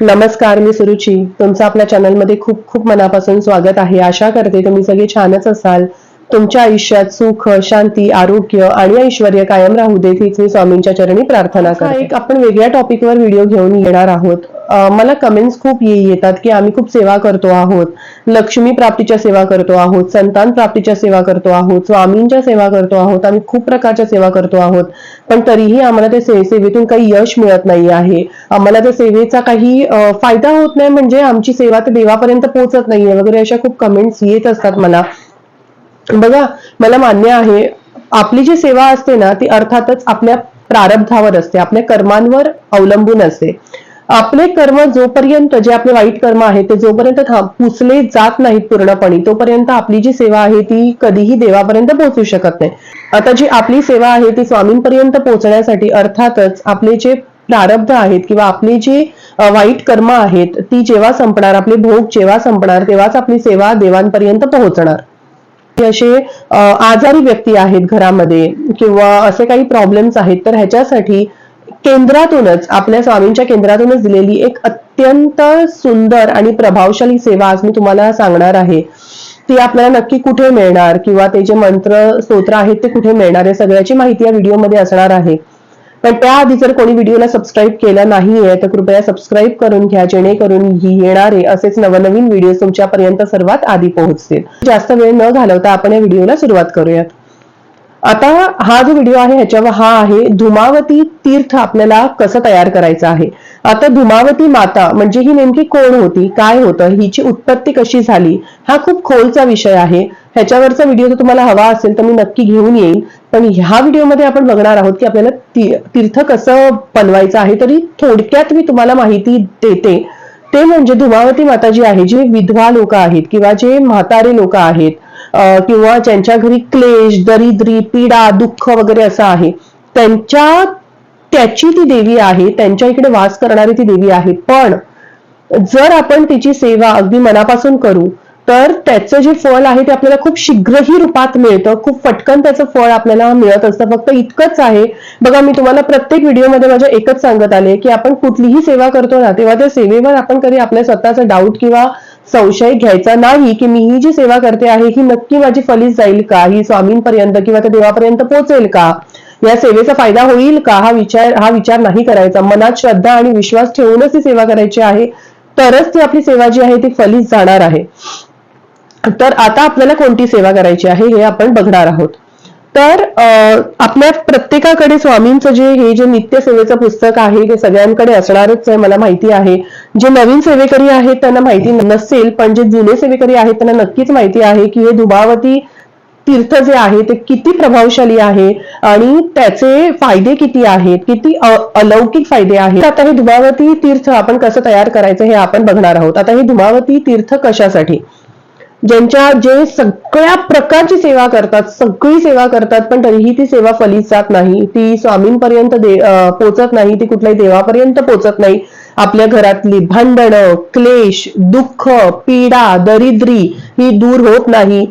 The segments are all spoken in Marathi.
नमस्कार मी सुरुची. तुमचं आपल्या चॅनलमध्ये खूप खूप मनापासून स्वागत आहे. आशा करते तुम्ही सगळे छानच असाल. तुमच्या आयुष्यात सुख शांती आरोग्य आणि ऐश्वर कायम राहू देत हीच मी स्वामींच्या चरणी प्रार्थना करते. एक आपण वेगळ्या टॉपिकवर व्हिडिओ घेऊन येणार आहोत. मला कमेंट्स खूप येतात की आम्ही खूप सेवा करतो आहोत. लक्ष्मी प्राप्तीच्या सेवा करतो आहोत संतान प्राप्तीच्या सेवा करतो आहोत स्वामींच्या सेवा करतो आहोत आम्ही खूप प्रकारच्या सेवा करतो आहोत. पण तरीही आम्हाला त्या से- सेवेतून काही यश मिळत नाही आहे. आम्हाला त्या सेवेचा काही फायदा होत नाही म्हणजे आमची सेवा तर देवापर्यंत पोहोचत नाहीये वगैरे अशा खूप कमेंट्स येत असतात मला. बघा मला मान्य आहे आपली जी सेवा असते ना ती अर्थातच आपल्या प्रारब्धावर असते आपल्या कर्मांवर अवलंबून असते. आपले कर्म जोपर्यंत जे आपले वाईट कर्म आहेत ते जोपर्यंत थांब पुसले जात नाहीत पूर्णपणे तोपर्यंत आपली जी सेवा आहे ती कधीही देवापर्यंत पोहोचू शकत नाही. आता जी आपली सेवा आहे ती स्वामींपर्यंत पोहोचण्यासाठी अर्थातच आपले जे प्रारब्ध आहेत किंवा आपली जी वाईट कर्म आहेत ती जेव्हा संपणार आपले भोग जेव्हा संपणार तेव्हाच आपली सेवा देवांपर्यंत पोहोचणार. असे आजारी व्यक्ती आहेत घरामध्ये किंवा असे काही प्रॉब्लेम्स आहेत तर ह्याच्यासाठी केंद्रातूनच आपल्या स्वामींच्या केंद्रातूनच दिलेली एक अत्यंत सुंदर आणि प्रभावशाली सेवा आज मी तुम्हाला सांगणार आहे. ती आपल्याला नक्की कुठे मिळणार किंवा ते जे मंत्र स्तोत्र आहेत ते कुठे मिळणार या सगळ्याची माहिती या व्हिडिओमध्ये असणार आहे. पण त्याआधी जर कोणी व्हिडिओला सबस्क्राईब केला नाहीये तर कृपया सबस्क्राईब करून घ्या जेणेकरून ही येणारे असेच नवनवीन व्हिडिओ तुमच्यापर्यंत सर्वात आधी पोहोचतील. जास्त वेळ न घालवता आपण या व्हिडिओला सुरुवात करूयात. आता हा जो व्हिडिओ आहे ह्याच्यावर हा आहे धुमावती तीर्थ आपल्याला कसं तयार करायचं आहे? आता धुमावती माता म्हणजे ही नेमकी कोण होती? काय होतं? हिची उत्पत्ती कशी झाली? हा खूप खोलचा विषय आहे. ह्याच्यावरचा व्हिडिओ जर तुम्हाला हवा असेल तर मी नक्की घेऊन येईन. पण ह्या व्हिडिओमध्ये आपण बघणार आहोत की आपल्याला ती- तीर्थ कसं बनवायचं आहे तरी थोडक्यात मी तुम्हाला माहिती देते. ते म्हणजे धुमावती माता जी आहे जी विधवा लोक आहेत किंवा जे म्हातारे लोक आहेत किंवा ज्यांच्या घरी क्लेश दरिद्री पीडा दुःख वगैरे असं आहे त्यांच्या त्याची ती देवी आहे त्यांच्या इकडे वास करणारी ती देवी आहे. पण जर आपण तिची सेवा अगदी मनापासून करू तर त्याचं जे फळ आहे ते आपल्याला खूप शीघ्रही रूपात मिळतं. खूप पटकन त्याचं फळ आपल्याला मिळत असतं. फक्त इतकंच आहे. बघा मी तुम्हाला प्रत्येक व्हिडिओमध्ये माझ्या एकच सांगत आले की आपण कुठलीही सेवा करतो ना तेव्हा त्या सेवेवर आपण कधी आपल्या स्वतःचा डाऊट किंवा संशय घ्यायचा नाही की मी ही जी सेवा करते आहे ही नक्की माझी फलित जाईल का? ही स्वामींपर्यंत किंवा त्या देवापर्यंत पोहोचेल का? या सेवेचा फायदा होईल का? हा विचार हा विचार नाही करायचा. मनात श्रद्धा आणि विश्वास ठेवूनच ही सेवा करायची आहे. तरच ती आपली सेवा जी आहे ती फलित जाणार आहे. तर आता आपल्याला कोणती सेवा करायची आहे हे आपण बघणार आहोत. तर आपल्या प्रत्येकाकडे स्वामींचं जे हे जे नित्य सेवेचं पुस्तक आहे ते सगळ्यांकडे असणारच आहे मला माहिती आहे. जे नवीन सेवेकरी आहेत त्यांना माहिती नसेल पण जे जुने सेवेकरी आहेत त्यांना नक्कीच माहिती आहे की हे दुभावती तीर्थ जे आहे ते किती प्रभावशाली आहे आणि त्याचे फायदे किती आहेत किती अलौकिक फायदे आहेत. आता हे धुमावती तीर्थ आपण कसं तयार करायचं हे आपण बघणार आहोत. आता हे धुमावती तीर्थ कशासाठी? ज्यांच्या जे सगळ्या प्रकारची सेवा करतात सगळी सेवा करतात पण तरीही ती सेवा फलित जात नाही. ती स्वामींपर्यंत दे पोचत नाही ती कुठल्याही देवापर्यंत पोचत नाही. आपल्या घरातली भांडणं क्लेश दुःख पीडा दरिद्री ही दूर होत नाही.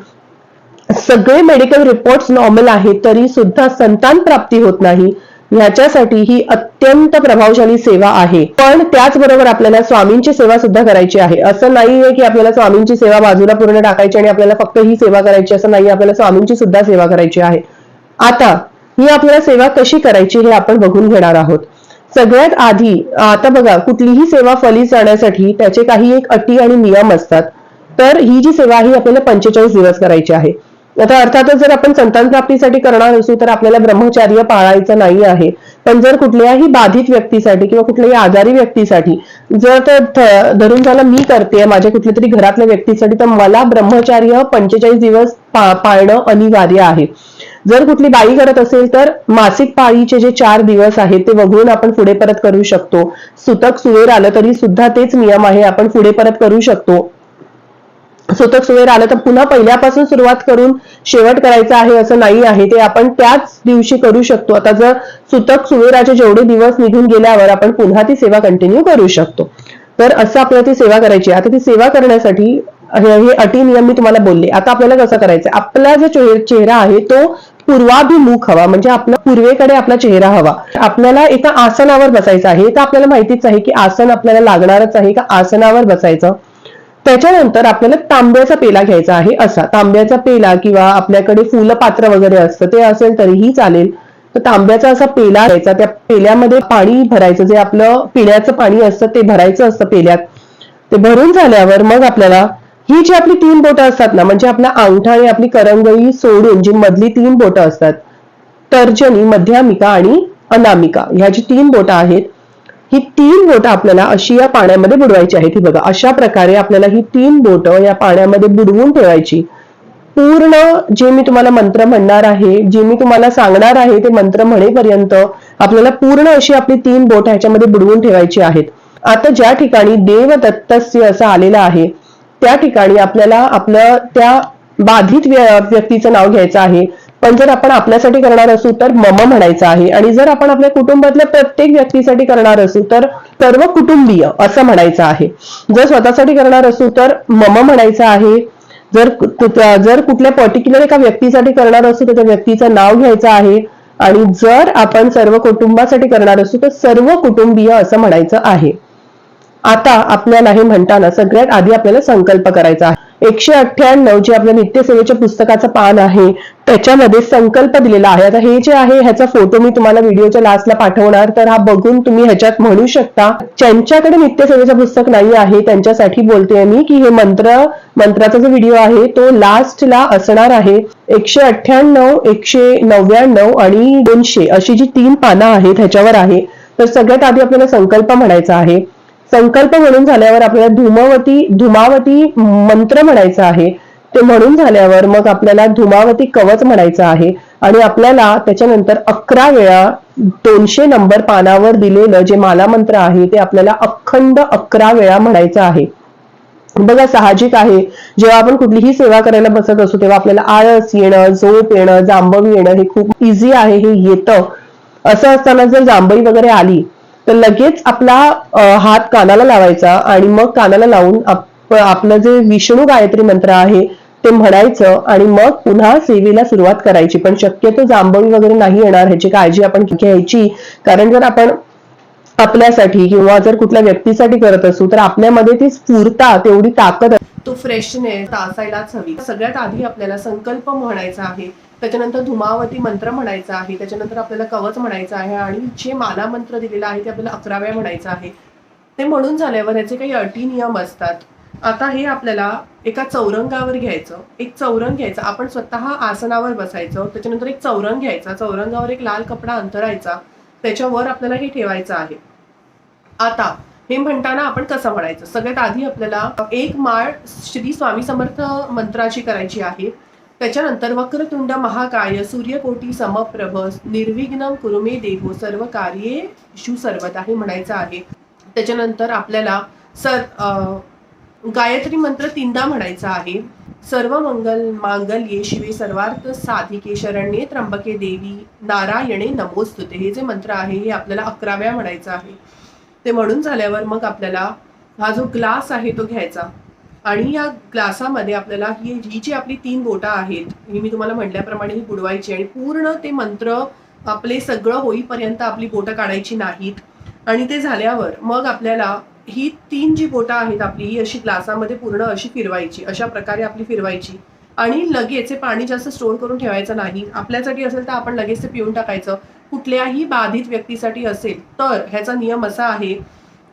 सगळे मेडिकल रिपोर्ट्स नॉर्मल आहेत तरी सुद्धा संतान प्राप्ती होत नाही. ह्याच्यासाठी ही अत्यंत प्रभावशाली सेवा आहे. पण त्याचबरोबर आपल्याला स्वामींची सेवा सुद्धा करायची आहे. असं नाहीये की आपल्याला स्वामींची सेवा बाजूला पूर्ण टाकायची आणि आपल्याला फक्त ही सेवा करायची असं नाही आपल्याला स्वामींची सुद्धा सेवा करायची आहे. आता ही आपल्याला सेवा कशी करायची हे आपण बघून घेणार आहोत. सगळ्यात आधी आता बघा कुठलीही सेवा फलित जाण्यासाठी त्याचे काही एक अटी आणि नियम असतात. तर ही जी सेवा आहे ही आपल्याला पंचेचाळीस दिवस करायची आहे. आता अर्थातच जर आपण संतान प्राप्तीसाठी करणार असू तर आपल्याला ब्रह्मचार्य पाळायचं नाही आहे. पण जर कुठल्याही बाधित व्यक्तीसाठी किंवा कुठल्याही आजारी व्यक्तीसाठी जर तर धरून झालं मी करते माझ्या कुठल्या तरी घरातल्या व्यक्तीसाठी तर मला ब्रह्मचार्य पंचेचाळीस दिवस पाळणं अनिवार्य आहे. जर कुठली बाई करत असेल तर मासिक पाळीचे जे चार दिवस आहेत ते वगळून आपण पुढे परत करू शकतो. सुतक सुवेर आलं तरी सुद्धा तेच नियम आहे आपण पुढे परत करू शकतो. सुतक सुवेर आलं तर पुन्हा पहिल्यापासून सुरुवात करून शेवट करायचा आहे असं नाही आहे. ते आपण त्याच दिवशी करू शकतो. आता जर सुतक सुवेराचे जेवढे दिवस निघून गेल्यावर आपण पुन्हा ती सेवा कंटिन्यू करू शकतो. तर असं आपल्याला ती सेवा करायची आता ती सेवा करण्यासाठी हे अटी नियम मी तुम्हाला बोलले. आता आपल्याला कसं करायचं आपला जो चेहरा आहे तो पूर्वाभिमुख हवा. म्हणजे आपला पूर्वेकडे आपला चेहरा हवा. आपल्याला एका आसनावर बसायचं आहे. तर आपल्याला माहितीच आहे की आसन आपल्याला लागणारच आहे का आसनावर बसायचं? त्याच्यानंतर आपल्याला तांब्याचा पेला घ्यायचा आहे असा. तांब्याचा पेला किंवा आपल्याकडे फुलपात्र वगैरे असतं ते असेल तरीही चालेल. तर तांब्याचा असा पेला घ्यायचा. त्या पेल्यामध्ये पाणी भरायचं जे आपलं पिण्याचं पाणी असतं ते भरायचं असतं पेल्यात. ते भरून झाल्यावर मग आपल्याला ही जी आपली तीन बोटं असतात ना म्हणजे आपला अंगठा आणि आपली करंगळी सोडून जी मधली तीन बोटं असतात तर्जनी मध्यामिका आणि अनामिका ह्या जी तीन बोटं आहेत ही तीन बोटं आपल्याला अशी या पाण्यामध्ये बुडवायची आहेत. ही बघा अशा प्रकारे आपल्याला ही तीन बोटं या पाण्यामध्ये बुडवून ठेवायची. पूर्ण जे मी तुम्हाला मंत्र म्हणणार आहे जे मी तुम्हाला सांगणार आहे ते मंत्र म्हणेपर्यंत आपल्याला पूर्ण अशी आपली तीन बोट ह्याच्यामध्ये बुडवून ठेवायची आहेत. आता ज्या ठिकाणी देवदत्तस्य असं आलेलं आहे त्या ठिकाणी आपल्याला आपलं त्या बाधित व्यक्तीचं नाव घ्यायचं आहे. पण जर आपण आपल्यासाठी करणार असू तर मम म्हणायचं आहे. आणि जर आपण आपल्या कुटुंबातल्या प्रत्येक व्यक्तीसाठी करणार असू तर सर्व कुटुंबीय असं म्हणायचं आहे. जर स्वतःसाठी करणार असू तर मम म्हणायचं आहे. जर जर कुठल्या पर्टिक्युलर एका व्यक्तीसाठी करणार असू तर त्या व्यक्तीचं नाव घ्यायचं आहे. आणि जर आपण सर्व कुटुंबासाठी करणार असू तर सर्व कुटुंबीय असं म्हणायचं आहे. आता आपल्याला हे म्हणताना सगळ्यात आधी आपल्याला संकल्प करायचा आहे. एकशे अठ्ठ्याण्णव जे आपल्या नित्यसेवेच्या पुस्तकाचं पान आहे त्याच्यामध्ये संकल्प दिलेला आहे. आता हे जे आहे ह्याचा फोटो मी तुम्हाला व्हिडिओच्या लास्टला पाठवणार तर हा बघून तुम्ही ह्याच्यात म्हणू शकता ज्यांच्याकडे नित्यसेवेचं पुस्तक नाही आहे त्यांच्यासाठी बोलते मी की हे मंत्र मंत्राचा जो व्हिडिओ आहे तो लास्टला असणार आहे. एकशे अठ्ठ्याण्णव एकशे नव्याण्णव आणि दोनशे अशी जी तीन पानं आहेत ह्याच्यावर आहे. तर सगळ्यात आधी आपल्याला संकल्प म्हणायचा आहे. संकल्प म्हणून झाल्यावर आपल्याला धुमावती धुमावती मंत्र म्हणायचा आहे. ते म्हणून झाल्यावर मग आपल्याला धुमावती कवच म्हणायचं आहे. आणि आपल्याला त्याच्यानंतर अकरा वेळा दोनशे नंबर पानावर दिलेलं जे माला मंत्र आहे ते आपल्याला अखंड अकरा वेळा म्हणायचं आहे. बघा साहजिक आहे. जेव्हा आपण कुठलीही सेवा करायला बसत असू तेव्हा आपल्याला आळस येणं झोप येणं जांभवी येणं हे खूप इझी आहे हे येतं. असं असताना जर जांभई वगैरे आली तर लगेच आपला हात कानाला लावायचा आणि मग कानाला लावून आपलं जे विष्णू गायत्री मंत्र आहे ते म्हणायचं आणि मग पुन्हा सेवेला सुरुवात करायची. पण शक्यतो जांभवी वगैरे नाही येणार ह्याची काळजी आपण घ्यायची. कारण जर आपण आपल्यासाठी किंवा जर कुठल्या व्यक्तीसाठी करत असू तर आपल्यामध्ये ती स्फूर्ता तेवढी ताकद तो फ्रेशनेस असायलाच हवी. सगळ्यात आधी आपल्याला संकल्प म्हणायचा आहे त्याच्यानंतर धुमावती मंत्र म्हणायचा आहे त्याच्यानंतर आपल्याला कवच म्हणायचं आहे आणि जे माला मंत्र दिलेला आहे ते आपल्याला अकरा वेळा म्हणायचं आहे. ते म्हणून झाल्यावर याचे काही अटी नियम असतात. आता हे आपल्याला एका चौरंगावर घ्यायचं एक चौरंग घ्यायचं. आपण स्वतः आसनावर बसायचं त्याच्यानंतर एक चौरंग घ्यायचा. चौरंगावर एक लाल कपडा अंतरायचा त्याच्यावर आपल्याला हे ठेवायचं आहे. आता हे म्हणताना आपण कसं म्हणायचं? सगळ्यात आधी आपल्याला एक माळ श्री स्वामी समर्थ मंत्राची करायची आहे. त्याच्यानंतर वक्रतुंड महाकाय सूर्यकोटी समप्रभ निर्विघ्न कुरुमे देहो सर्व कार्ये शु सर्वदा हे म्हणायचं आहे. त्याच्यानंतर आपल्याला सर गायत्री मंत्र तीनदा म्हणायचा आहे. सर्व मंगल मांगल्ये शिवे सर्वार्थ साधिके शरण्ये त्र्यंबके देवी नारायणे नमोस्तुते. हे जे मंत्र आहे हे आपल्याला अकरा वेळा म्हणायचं आहे. ते म्हणून झाल्यावर मग आपल्याला हा जो ग्लास आहे तो घ्यायचा. आणि या ग्लासामध्ये आपल्याला ही ही जी आपली तीन बोटं आहेत ही मी तुम्हाला म्हटल्याप्रमाणे ही बुडवायची आणि पूर्ण ते मंत्र आपले सगळं होईपर्यंत आपली बोटं काढायची नाहीत. आणि ते झाल्यावर मग आपल्याला ही तीन जी बोटं आहेत आपली ही अशी ग्लासामध्ये पूर्ण अशी फिरवायची अशा प्रकारे आपली फिरवायची. आणि लगेच हे पाणी जास्त स्टोर करून ठेवायचं नाही. आपल्यासाठी असेल तर आपण लगेच ते पिऊन टाकायचं. कुठल्याही बाधित व्यक्तीसाठी असेल तर ह्याचा नियम असा आहे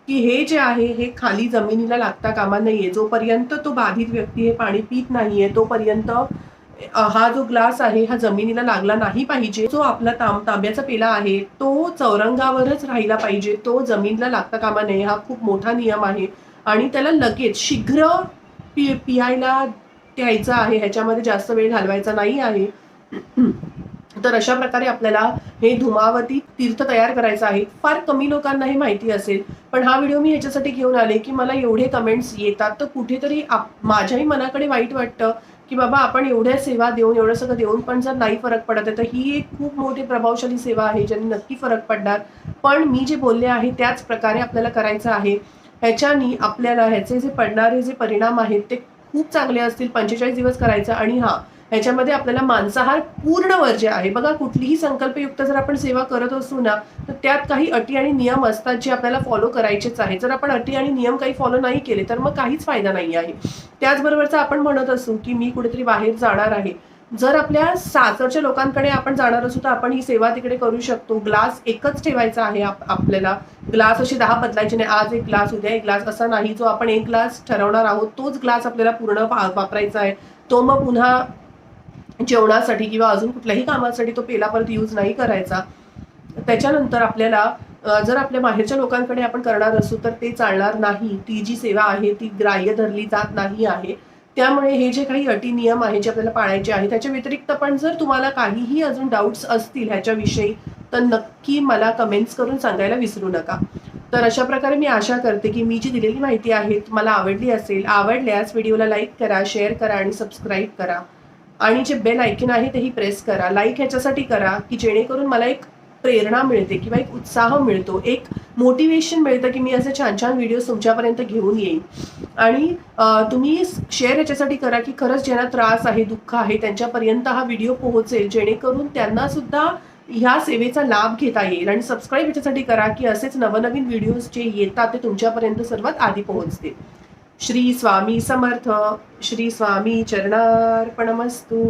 की हे जे आहे हे खाली जमिनीला लागता कामा नाहीये. जोपर्यंत तो बाधित व्यक्ती हे पाणी पित नाहीये तोपर्यंत हा जो ग्लास आहे हा जमिनीला लागला नाही पाहिजे. जो आपला तांब तांब्याचा पेला आहे तो चौरंगावरच राहिला पाहिजे. तो जमिनीला लागता कामा नये हा खूप मोठा नियम आहे. आणि त्याला लगेच शीघ्र पि पियायला द्यायचा आहे. ह्याच्यामध्ये जास्त वेळ घालवायचा नाही आहे. तर अशा प्रकारे आपल्याला हे धुमावती तीर्थ तयार करायचं आहे. फार कमी लोकांना हे माहिती असेल पण हा व्हिडिओ मी ह्याच्यासाठी घेऊन आले की मला एवढे कमेंट्स येतात. तर कुठेतरी आप- माझ्याही मनाकडे वाईट वाटतं की बाबा आपण एवढ्या सेवा देऊन एवढं सगळं देऊन पण जर नाही फरक पडत आहे तर ही एक खूप मोठी प्रभावशाली सेवा आहे ज्याने नक्की फरक पडणार. पण मी जे बोलले आहे त्याच प्रकारे आपल्याला करायचं आहे. ह्याच्यानी आपल्याला ह्याचे जे पडणारे जे परिणाम आहेत ते खूप चांगले असतील. पंचेचाळीस दिवस करायचं आणि हां ह्याच्यामध्ये आपल्याला मांसाहार पूर्ण वर्ज्य आहे. बघा कुठलीही संकल्पयुक्त जर आपण सेवा करत असू ना तर त्यात काही अटी आणि नियम असतात जे आपल्याला फॉलो करायचेच आहे जर आपण अटी आणि नियम काही फॉलो नाही केले तर मग काहीच फायदा नाही आहे. त्याचबरोबरचा आपण म्हणत असू की मी कुठेतरी बाहेर जाणार आहे. जर आपल्या सासरच्या लोकांकडे आपण जाणार असू तर आपण ही सेवा तिकडे करू शकतो. ग्लास एकच ठेवायचा आहे आप- आपल्याला. ग्लास असे दहा बदलायचे नाही. आज एक ग्लास उद्या एक ग्लास असा नाही. जो आपण एक ग्लास ठरवणार आहोत तोच ग्लास आपल्याला पूर्ण वापरायचा आहे. तो मग पुन्हा जेवणासाठी किंवा अजून कुठल्याही कामासाठी तो पेला परत यूज नाही करायचा. त्याच्यानंतर आपल्याला जर आपल्या बाहेरच्या लोकांकडे आपण करणार असू तर ते चालणार नाही. ती जी सेवा आहे ती ग्राह्य धरली जात नाही आहे. त्यामुळे हे जे काही अटी नियम आहे जे आपल्याला पाळायचे आहे त्याच्या व्यतिरिक्त पण जर तुम्हाला काहीही अजून डाऊट्स असतील ह्याच्याविषयी तर नक्की मला कमेंट्स करून सांगायला विसरू नका. तर अशा प्रकारे मी आशा करते की मी जी दिलेली माहिती आहे मला आवडली असेल आवडल्यास व्हिडिओला लाईक करा शेअर करा आणि सबस्क्राईब करा. आणि जे बेल आयकन आहे तेही प्रेस करा. लाईक ह्याच्यासाठी करा की जेणेकरून मला एक प्रेरणा मिळते किंवा एक उत्साह मिळतो. एक मोटिवेशन मिळतं की मी असे छान छान व्हिडिओज तुमच्यापर्यंत घेऊन येईन. आणि तुम्ही शेअर याच्यासाठी करा की खरंच ज्यांना त्रास आहे दुःख आहे त्यांच्यापर्यंत हा व्हिडिओ पोहोचेल. जेणेकरून त्यांना सुद्धा ह्या सेवेचा लाभ घेता येईल. आणि सबस्क्राईब याच्यासाठी करा की असेच नवनवीन व्हिडिओज जे येतात ते तुमच्यापर्यंत सर्वात आधी पोहोचतील. श्री स्वामी समर्थ श्री स्वामी चरणार्पणमस्तू.